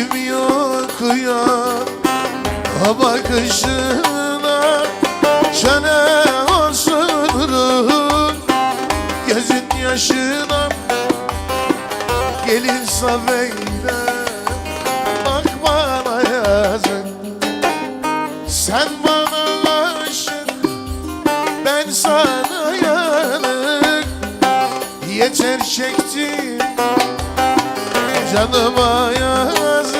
Dilim yok ya A bakışına Çene olsun ruhun Gözün yaşına. Gelin saveyle Bak bana yazın. Sen canıma yazık.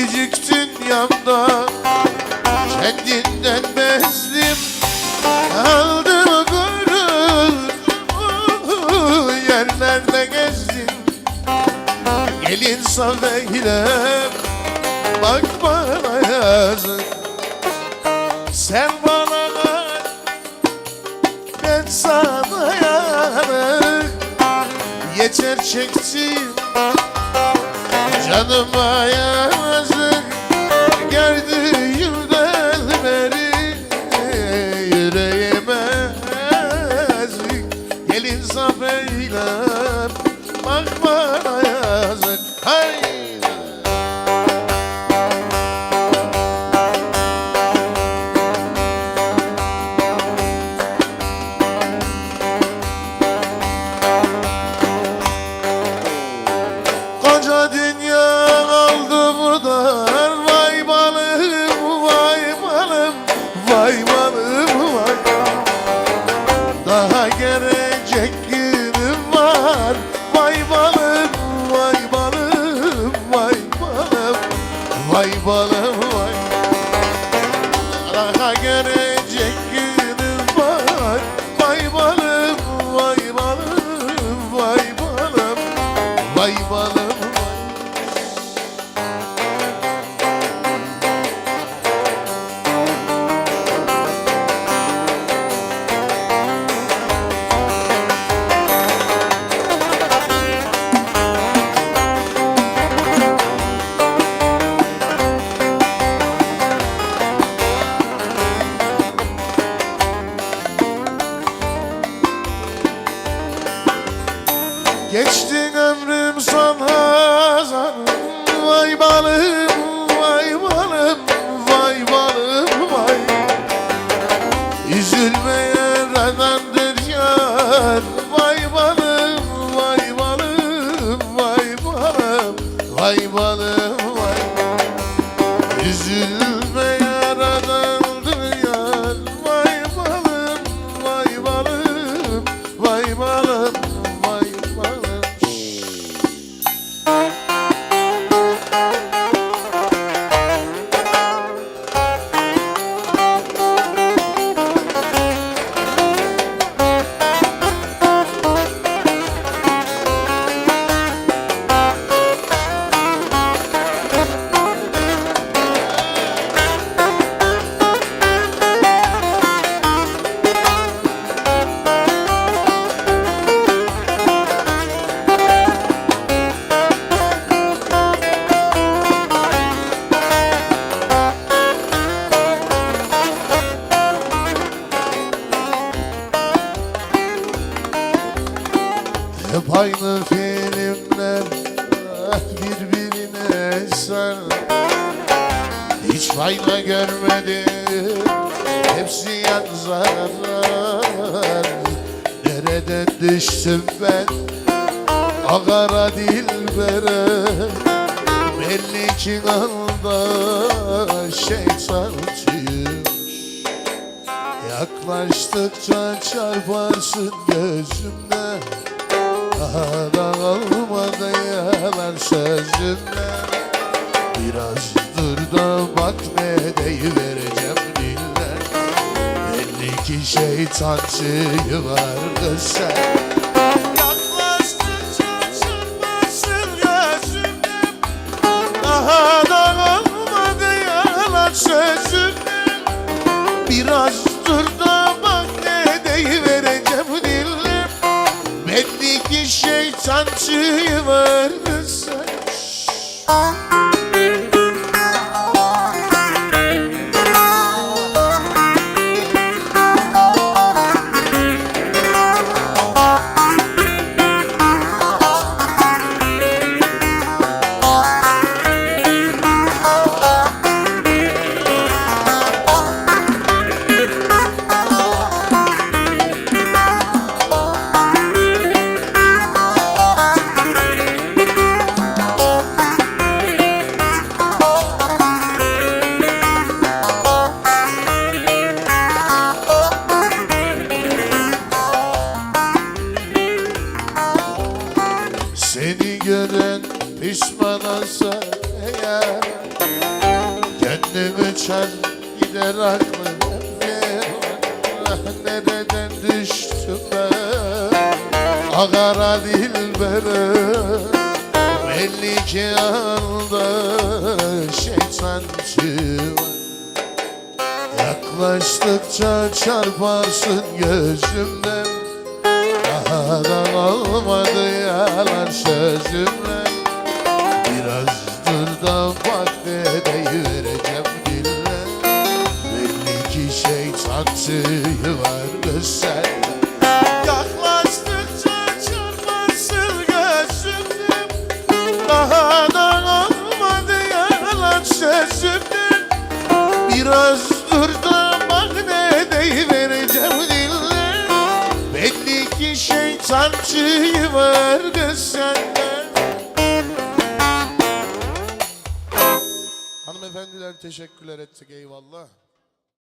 biricik dünyamda Kendinden bezdim. Kaldım gurur Yerlerde gezdim. Gel insan değilim Bak bana yazık. Sen bana kal Ben sana yanık Yeter çektim Canıma yanık Vay balım vay. Üzülme Gözümle görmedim. Hepsi yan zarar. Nereden düştüm ben. Agara dilbere. Belli ki anda şeytan tüyüm Yaklaştıkça çarparsın gözümle Daha da olmadı yalan sözümle Biraz dur da bak ne deyivereceğim dinle Belli ki şeytancı vardı sen. Sözümde Biraz dur da bak ne deyivereceğim dinle Belli ki vardı sen Çar gider aklım Nereden düştüm ben? Agara dilbere Belli ki anda şeytancı var. Yaklaştıkça çarparsın gözümden. Daha da kalmadı yalan sözümle şeytancı var sende Yaklaştıkça çarparsın gözümden Daha da kalmadı yalan sözümden Biraz dur da bak ne deyivereceğim dinle Belli ki şeytancı var kız sende Hanımefendiler teşekkürler ettik eyvallah